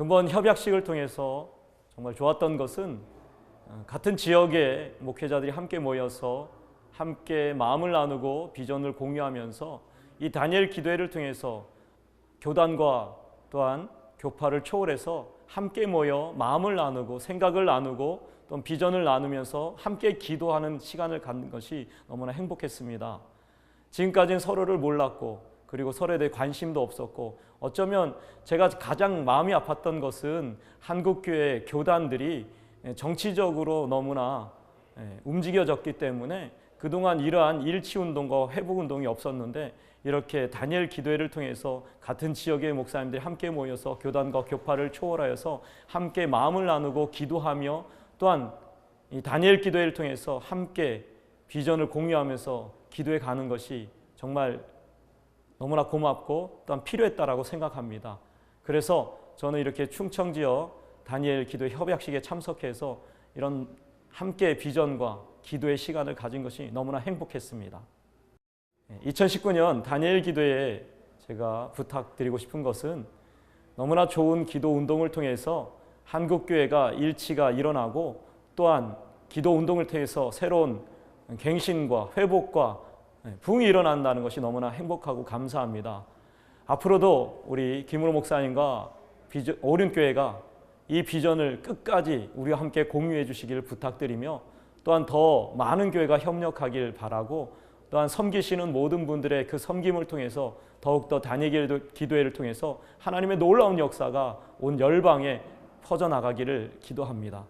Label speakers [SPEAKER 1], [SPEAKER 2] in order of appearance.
[SPEAKER 1] 근본 협약식을 통해서 정말 좋았던 것은 어, 같은 지역의 목회자들이 함께 모여서 함께 마음을 나누고 비전을 공유하면서 이 다니엘 기도회를 통해서 교단과 또한 교파를 초월해서 함께 모여 마음을 나누고 생각을 나누고 또 비전을 나누면서 함께 기도하는 시간을 갖는 것이 너무나 행복했습니다. 지금까지는 서로를 몰랐고 그리고 서로에 대해 관심도 없었고 어쩌면 제가 가장 마음이 아팠던 것은 한국교회 교단들이 정치적으로 너무나 예, 움직여졌기 때문에 그동안 이러한 일치 운동과 회복 운동이 없었는데 이렇게 다니엘 기도회를 통해서 같은 지역의 목사님들이 함께 모여서 교단과 교파를 초월하여서 함께 마음을 나누고 기도하며 또한 이 다니엘 기도회를 통해서 함께 비전을 공유하면서 기도해 가는 것이 정말 너무나 고맙고 또한 필요했다라고 생각합니다. 그래서 저는 이렇게 충청 지역 다니엘 기도 협약식에 참석해서 이런 함께 비전과 기도의 시간을 가진 것이 너무나 행복했습니다. 2019년 다니엘 기도에 제가 부탁드리고 싶은 것은 너무나 좋은 기도 운동을 통해서 한국 교회가 일치가 일어나고 또한 기도 운동을 통해서 새로운 갱신과 회복과 부흥이 일어난다는 것이 너무나 행복하고 감사합니다. 앞으로도 우리 김우로 목사님과 오륜교회가 이 비전을 끝까지 우리와 함께 공유해 주시기를 부탁드리며 또한 더 많은 교회가 협력하길 바라고 또한 섬기시는 모든 분들의 그 섬김을 통해서 더욱더 다니엘 기도회를 통해서 하나님의 놀라운 역사가 온 열방에 퍼져나가기를 기도합니다.